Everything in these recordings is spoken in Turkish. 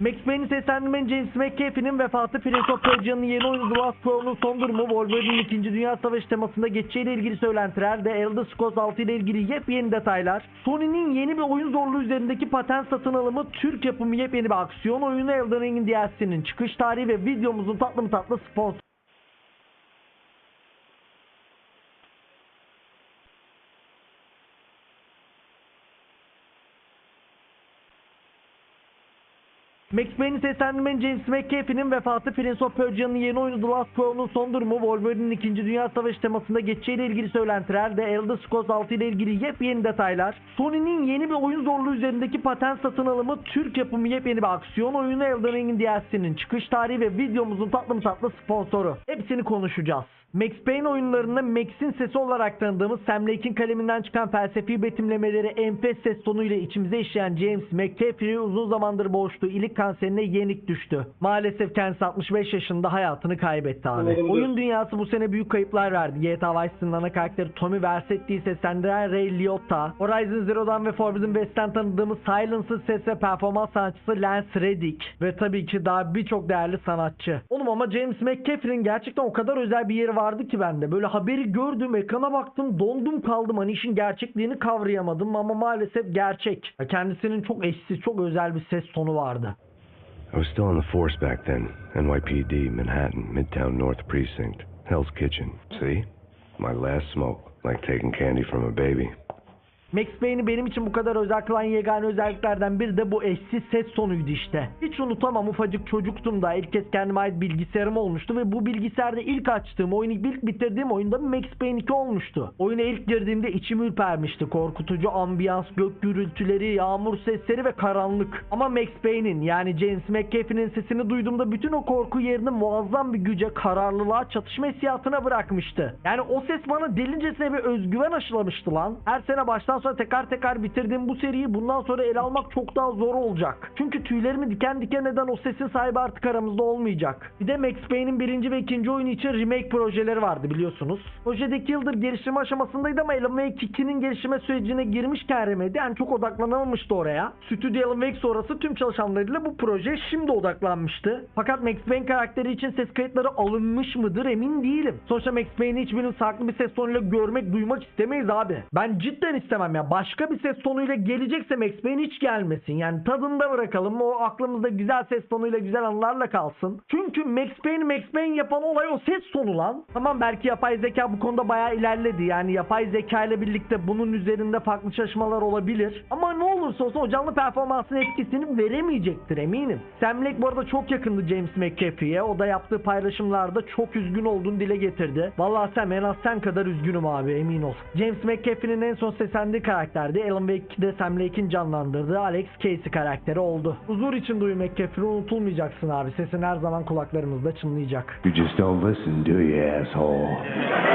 Max Payne'in seslendirmeni James McAfee'nin vefatı, Prince of Persia'nın yeni oyunu The Last Crow'un son durumu, Wolverine'in 2. Dünya Savaşı temasında geçeceğiyle ilgili söylentiler, The Elder Scrolls 6 ile ilgili yepyeni detaylar, Sony'nin yeni bir oyun zorluğu üzerindeki patent satın alımı, Türk yapımı yepyeni bir aksiyon oyunu Elden Ring'in DLC'nin çıkış tarihi ve videomuzun tatlı mı tatlı sponsor. Max Payne'in seslendirmeni James McAfee'nin vefatı, Prince of Persia'nın yeni oyunu The Last Crow'un son durumu, Wolverine'in 2. Dünya Savaşı temasında geçeceğiyle ilgili söylentiler, The Elder Scrolls 6 ile ilgili yepyeni detaylar, Sony'nin yeni bir oyun zorluğu üzerindeki patent satın alımı, Türk yapımı yepyeni bir aksiyon oyunu Elden Ring'in DLC'nin çıkış tarihi ve videomuzun tatlı tatlı sponsoru. Hepsini konuşacağız. Max Payne oyunlarında Max'in sesi olarak tanıdığımız Sam Lake'in kaleminden çıkan felsefi betimlemeleri enfes ses tonuyla içimize işleyen James McCaffrey uzun zamandır boğuştuğu ilik kanserine yenik düştü. Maalesef kendisi 65 yaşında hayatını kaybetti abi. Umarım Oyun dünyası bu sene büyük kayıplar verdi. GTA Vice City'nin ana karakteri Tommy Vercetti'yi seslendiren Ray Liotta, Horizon Zero'dan ve Forbidden West'ten tanıdığımız Silence'ın ses ve performans sanatçısı Lance Reddick ve tabii ki daha birçok değerli sanatçı. Oğlum ama James McCaffrey'nin gerçekten o kadar özel bir yeri vardı ki bende. Böyle haberi gördüm, ekrana baktım, dondum kaldım. Hani işin gerçekliğini kavrayamadım ama maalesef gerçek. Kendisinin çok eşsiz, çok özel bir ses tonu vardı. I was still on the force back then. NYPD, Manhattan, Midtown North Precinct, Hell's Kitchen. See? My last smoke, like taking candy from a baby. Max Payne'i benim için bu kadar özel kılan yegane özelliklerden biri de bu eşsiz ses tonuydu işte. Hiç unutamam ufacık çocuktum da ilk kez kendime ait bilgisayarım olmuştu ve bu bilgisayarda ilk açtığım oyunu ilk bitirdiğim oyunda Max Payne 2 olmuştu. Oyuna ilk girdiğimde içim ürpermişti. Korkutucu ambiyans, gök gürültüleri, yağmur sesleri ve karanlık. Ama Max Payne'in yani James McAfee'nin sesini duyduğumda bütün o korku yerini muazzam bir güce, kararlılığa, çatışma hissiyatına bırakmıştı. Yani o ses bana delicesine bir özgüven aşılamıştı lan. Her sene baştan sonra tekrar tekrar bitirdiğim bu seriyi bundan sonra ele almak çok daha zor olacak. Çünkü tüylerimi diken diken eden o sesin sahibi artık aramızda olmayacak. Bir de Max Payne'in birinci ve ikinci oyunu için remake projeleri vardı biliyorsunuz. Projedeki yıldır geliştirme aşamasındaydı ama Alan Wake 2'nin geliştirme sürecine girmişken Remedy yani çok odaklanamamıştı oraya. Stüdyo Alan Wake sonrası tüm çalışanlarıyla bu proje şimdi odaklanmıştı. Fakat Max Payne karakteri için ses kayıtları alınmış mıdır emin değilim. Sonuçta Max Payne'i hiçbirinin farklı bir ses tonuyla görmek, duymak istemeyiz abi. Ben cidden istemem ya. Başka bir ses tonuyla gelecekse Max Payne hiç gelmesin. Yani tadında bırakalım. O aklımızda güzel ses tonuyla güzel anılarla kalsın. Çünkü Max Payne Max Payne yapan olay o ses tonu lan. Tamam belki yapay zeka bu konuda bayağı ilerledi. Yani yapay zeka ile birlikte bunun üzerinde farklı çalışmalar olabilir. Ama ne olursa olsun o canlı performansın etkisini veremeyecektir eminim. Sam Lake bu arada çok yakındı James McAfee'ye. O da yaptığı paylaşımlarda çok üzgün olduğunu dile getirdi. Vallahi Sam en az sen kadar üzgünüm abi emin ol. James McAfee'nin en son seslendiği karakterdi. Alan Wake 2'de Sam Lake'in canlandırdığı Alex Casey karakteri oldu. Huzur için duyu McAfee'yi unutulmayacaksın abi. Sesin her zaman kulaklarımızda çınlayacak. You just don't listen, do you, asshole?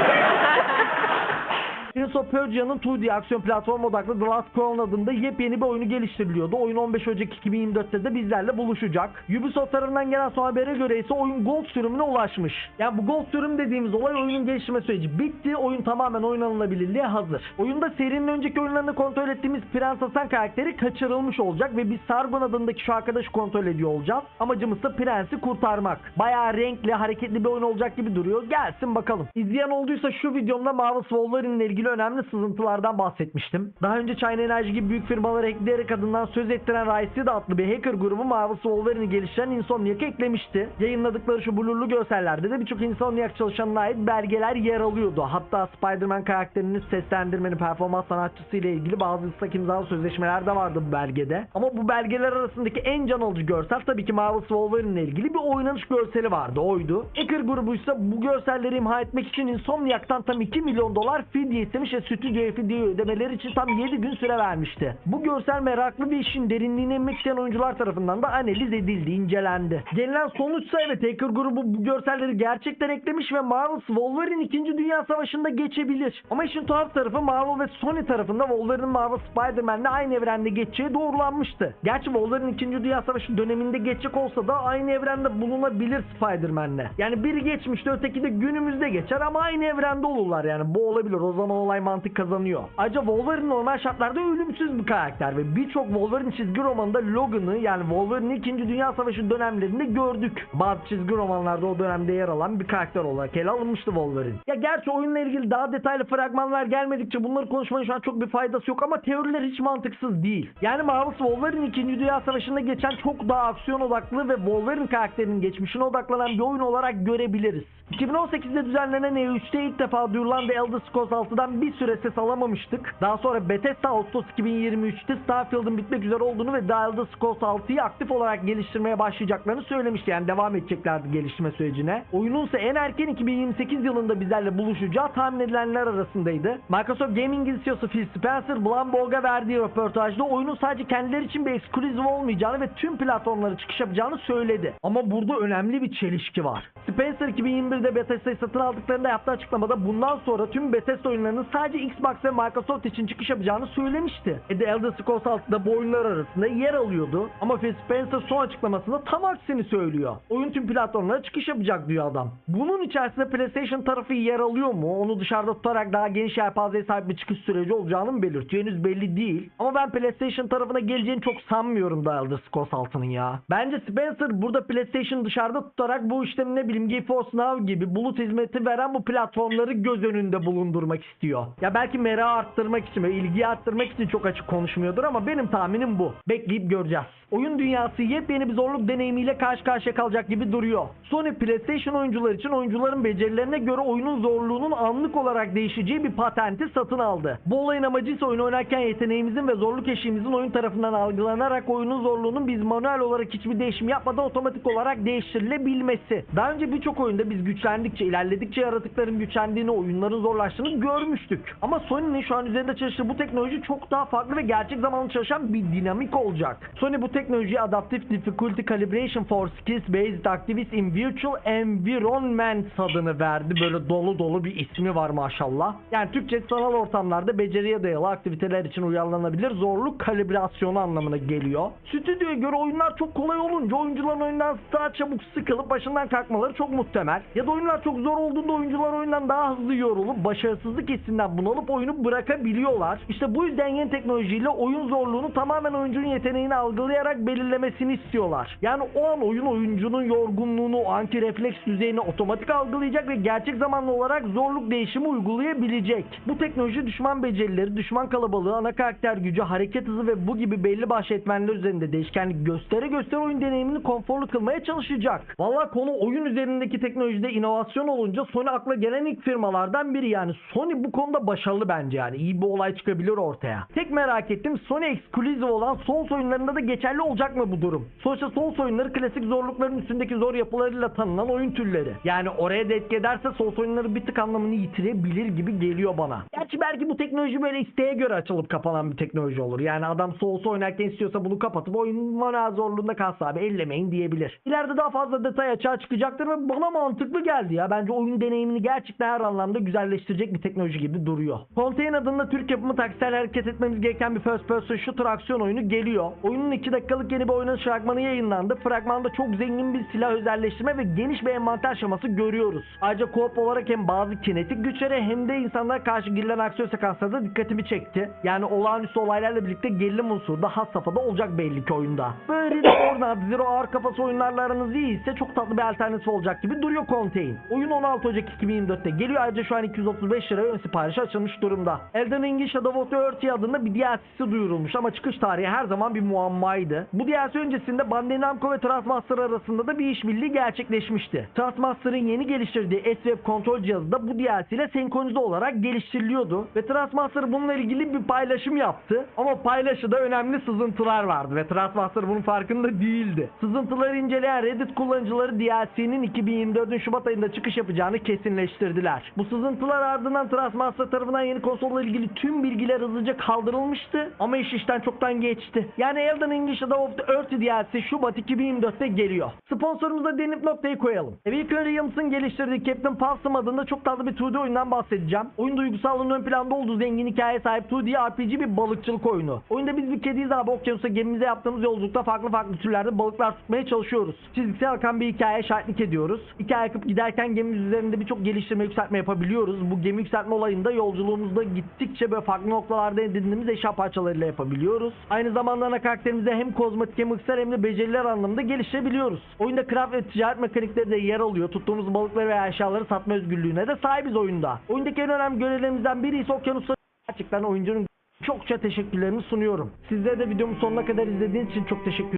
Prince of Persia'nın 2D aksiyon platform odaklı The Last Crown adında yepyeni bir oyunu geliştiriliyordu. Oyun 15 Ocak 2024'te de bizlerle buluşacak. Ubisoft tarafından gelen son habere göre ise oyun Gold sürümüne ulaşmış. Yani bu Gold sürüm dediğimiz olay oyunun geliştirme süreci bitti. Oyun tamamen oynanılabilirliğe hazır. Oyunda serinin önceki oyunlarını kontrol ettiğimiz Prens Hasan karakteri kaçırılmış olacak ve biz Sargon adındaki şu arkadaşı kontrol ediyor olacağız. Amacımız da Prens'i kurtarmak. Bayağı renkli, hareketli bir oyun olacak gibi duruyor. Gelsin bakalım. İzleyen olduysa şu videomda Marvel's Wolverine ile ilgili önemli sızıntılardan bahsetmiştim. Daha önce China Energy gibi büyük firmaları hackleyerek adından söz ettiren Rice adlı bir hacker grubu Marvel's Wolverine'i geliştiren Insomniac'ı eklemişti. Yayınladıkları şu blurlu görsellerde de birçok Insomniac çalışanına ait belgeler yer alıyordu. Hatta Spider-Man karakterinin seslendirmenin performans sanatçısı ile ilgili bazı ıslak imzalı sözleşmeler de vardı bu belgede. Ama bu belgeler arasındaki en can alıcı görsel tabii ki Marvel's Wolverine ile ilgili bir oynanış görseli vardı. Oydu. Hacker grubu ise bu görselleri imha etmek için Insomniac'tan tam 2 milyon dolar fidye istemiş ve stüdyoya fidye ödemeleri için tam 7 gün süre vermişti. Bu görsel meraklı bir işin derinliğine inmek isteyen oyuncular tarafından da analiz edildi, incelendi. Gelinen sonuçsa evet Hacker grubu bu görselleri gerçekten eklemiş ve Marvel's Wolverine 2. Dünya Savaşı'nda geçebilir. Ama işin tuhaf tarafı Marvel ve Sony tarafında Wolverine Marvel Spider-Man'le aynı evrende geçeceği doğrulanmıştı. Gerçi Wolverine 2. Dünya Savaşı döneminde geçecek olsa da aynı evrende bulunabilir Spider-Man'le. Yani biri geçmişte öteki de günümüzde geçer ama aynı evrende olurlar yani bu olabilir o zaman olay mantık kazanıyor. Ayrıca Wolverine normal şartlarda ölümsüz bir karakter ve birçok Wolverine çizgi romanında Logan'ı yani Wolverine'in 2. Dünya Savaşı dönemlerinde gördük. Bazı çizgi romanlarda o dönemde yer alan bir karakter olarak ele alınmıştı Wolverine. Ya gerçi oyunla ilgili daha detaylı fragmanlar gelmedikçe bunları konuşmanın şu an çok bir faydası yok ama teoriler hiç mantıksız değil. Yani Marvel's Wolverine 2. Dünya Savaşı'nda geçen çok daha aksiyon odaklı ve Wolverine karakterinin geçmişine odaklanan bir oyun olarak görebiliriz. 2018'de düzenlenen E3'te ilk defa duyurulan The Elder Scrolls 6'dan bir süre ses alamamıştık. Daha sonra Bethesda Ağustos 2023'te Starfield'ın bitmek üzere olduğunu ve The Elder Scrolls 6'yı aktif olarak geliştirmeye başlayacaklarını söylemişti. Yani devam edeceklerdi geliştirme sürecine. Oyunun ise en erken 2028 yılında bizlerle buluşacağı tahmin edilenler arasındaydı. Microsoft Gaming CEO'su Phil Spencer, Bloomberg'a verdiği röportajda oyunun sadece kendileri için bir ekskluziv olmayacağını ve tüm platformlara çıkış yapacağını söyledi. Ama burada önemli bir çelişki var. Spencer 2021'de Bethesda'yı satın aldıklarında yaptığı açıklamada bundan sonra tüm Bethesda oyunlarının sadece Xbox ve Microsoft için çıkış yapacağını söylemişti. E The Elder Scrolls 6'da bu oyunlar arasında yer alıyordu. Ama Phil Spencer son açıklamasında tam aksini söylüyor. Oyun tüm platformlara çıkış yapacak diyor adam. Bunun içerisinde PlayStation tarafı yer alıyor mu? Onu dışarıda tutarak daha geniş yelpazeye sahip bir çıkış süreci olacağını mı belirtiyor? Henüz belli değil. Ama ben PlayStation tarafına geleceğini çok sanmıyorum The Elder Scrolls 6'nın ya. Bence Spencer burada PlayStation dışarıda tutarak bu işlemi ne bileyim GeForce Now gibi bulut hizmeti veren bu platformları göz önünde bulundurmak istiyor. Ya belki merakı arttırmak için ve ilgiyi arttırmak için çok açık konuşmuyordur ama benim tahminim bu. Bekleyip göreceğiz. Oyun dünyası yepyeni bir zorluk deneyimiyle karşı karşıya kalacak gibi duruyor. Sony PlayStation oyuncular için oyuncuların becerilerine göre oyunun zorluğunun anlık olarak değişeceği bir patenti satın aldı. Bu olayın amacı ise oyun oynarken yeteneğimizin ve zorluk eşiğimizin oyun tarafından algılanarak oyunun zorluğunun biz manuel olarak hiçbir değişim yapmadan otomatik olarak değiştirilebilmesi. Daha önce birçok oyunda biz güçlendikçe, ilerledikçe yaratıkların güçlendiğini, oyunların zorlaştığını görmüştük. Ama Sony'nin şu an üzerinde çalıştığı bu teknoloji çok daha farklı ve gerçek zamanlı çalışan bir dinamik olacak. Sony bu teknolojiye Adaptive Difficulty Calibration for Skills Based Activities in Virtual Environments adını verdi. Böyle dolu dolu bir ismi var maşallah. Yani Türkçe sanal ortamlarda beceriye dayalı aktiviteler için uyarlanabilir zorluk kalibrasyonu anlamına geliyor. Stüdyoya göre oyunlar çok kolay olunca oyuncuların oyundan daha çabuk sıkılıp başından kalkmaları çok muhtemel. Ya da oyunlar çok zor olduğunda oyuncular oyundan daha hızlı yorulup başarısızlık hissinden bunalıp oyunu bırakabiliyorlar. İşte bu yüzden yeni teknolojiyle oyun zorluğunu tamamen oyuncunun yeteneğini algılayarak belirlemesini istiyorlar. Yani o an oyun oyuncunun yorgunluğunu, anti refleks düzeyini otomatik algılayacak ve gerçek zamanlı olarak zorluk değişimi uygulayabilecek. Bu teknoloji düşman becerileri, düşman kalabalığı, ana karakter gücü, hareket hızı ve bu gibi belli başlı etmenler üzerinde değişkenlik göstere göstere oyun deneyimini konforlu kılmaya çalışacak. Valla konu oyun üzerindeki teknolojide inovasyon olunca Sony akla gelen ilk firmalardan biri yani. Sony bu konuda başarılı bence yani. iyi bir olay çıkabilir ortaya. Tek merak ettim Sony Exclusive olan Souls oyunlarında da geçerli olacak mı bu durum? Sonuçta Souls oyunları klasik zorlukların üstündeki zor yapılarıyla tanınan oyun türleri. Yani oraya da etki ederse Souls oyunları bir tık anlamını yitirebilir gibi geliyor bana. Gerçi belki bu teknoloji böyle isteğe göre açılıp kapanan bir teknoloji olur. Yani adam Souls oynarken istiyorsa bunu kapatıp oyun manuel zorluğunda kalsa abi ellemeyin diyebilir. İleride daha fazla detay açığa çıkacaktır ve bana mantıklı geldi ya. Bence oyun deneyimini gerçekten her anlamda güzelleştirecek bir teknoloji gibi duruyor. Contain adında Türk yapımı taksel hareket etmemiz gereken bir first person shooter aksiyon oyunu geliyor. Oyunun 2 dakikalık yeni bir oynanış fragmanı yayınlandı. Fragmanda çok zengin bir silah özelleştirme ve geniş bir envanter şeması görüyoruz. Ayrıca co-op olarak hem bazı kinetik güçlere hem de insanlara karşı girilen aksiyon sekansları dikkatimi çekti. Yani olağanüstü olaylarla birlikte gerilim unsuru da has safhada olacak belli ki oyunda. Böyle de Ornat, Zero ağır kafası oyunlarla aranız iyi ise çok tatlı bir alternatif olacak gibi duruyor Contain. Oyun 16 Ocak 2024'te geliyor ayrıca şu an 235 liraya ön siparişi açılmış durumda. Elden Ring'in Shadow of the Earth adında bir DLC'si duyurulmuş ama çıkış tarihi her zaman bir muammaydı. Bu DLC öncesinde Bandai Namco ve Trustmaster arasında da bir işbirliği gerçekleşmişti. Trustmaster'ın yeni geliştirdiği S-Web kontrol cihazı da bu DLC ile senkronize olarak geliştiriliyordu ve Trustmaster bununla ilgili bir paylaşım yaptı ama paylaşıda önemli sızıntılar vardı ve Trustmaster bunun farkında değildi. Sızıntıları inceleyen Reddit kullanıcıları DLC'nin 2024'ün Şubat ayında çıkış yapacağını kesinleştirdiler. Bu sızıntılar ardından Trustmaster tarafından yeni konsolla ilgili tüm bilgiler hızlıca kaldırılmıştı ama iş işten çoktan geçti. Yani Elden Ring Shadow of the Earth DLC Şubat 2024'te geliyor. Sponsorumuza denip noktayı koyalım. Evikan Williams'ın geliştirdiği Captain Possum adında çok tatlı bir 2D oyundan bahsedeceğim. Oyun duygusallığının ön planda olduğu zengin hikaye sahip 2D RPG bir balıkçılık oyunu. Oyunda biz bir kediyiz abi okyanusta gemimize yaptığımız yolculukta farklı farklı türlerde balıklar tutmaya çalışıyoruz. Çizgisel akan bir hikaye şahitlik ediyoruz. Hikaye akıp giderken gemimiz üzerinde birçok geliştirme yükseltme yapabiliyoruz. Bu gemi yükseltme olayı olayında yolculuğumuzda gittikçe böyle farklı noktalarda edindiğimiz eşya parçalarıyla yapabiliyoruz. Aynı zamanda ana karakterimize hem kozmetik hem ıksar hem de beceriler anlamında gelişebiliyoruz. Oyunda craft ve ticaret mekanikleri de yer alıyor. Tuttuğumuz balıkları veya eşyaları satma özgürlüğüne de sahibiz oyunda. Oyundaki en önemli görevlerimizden biri ise okyanusları gerçekten oyuncunun çokça teşekkürlerimi sunuyorum. Sizlere de videomun sonuna kadar izlediğiniz için çok teşekkür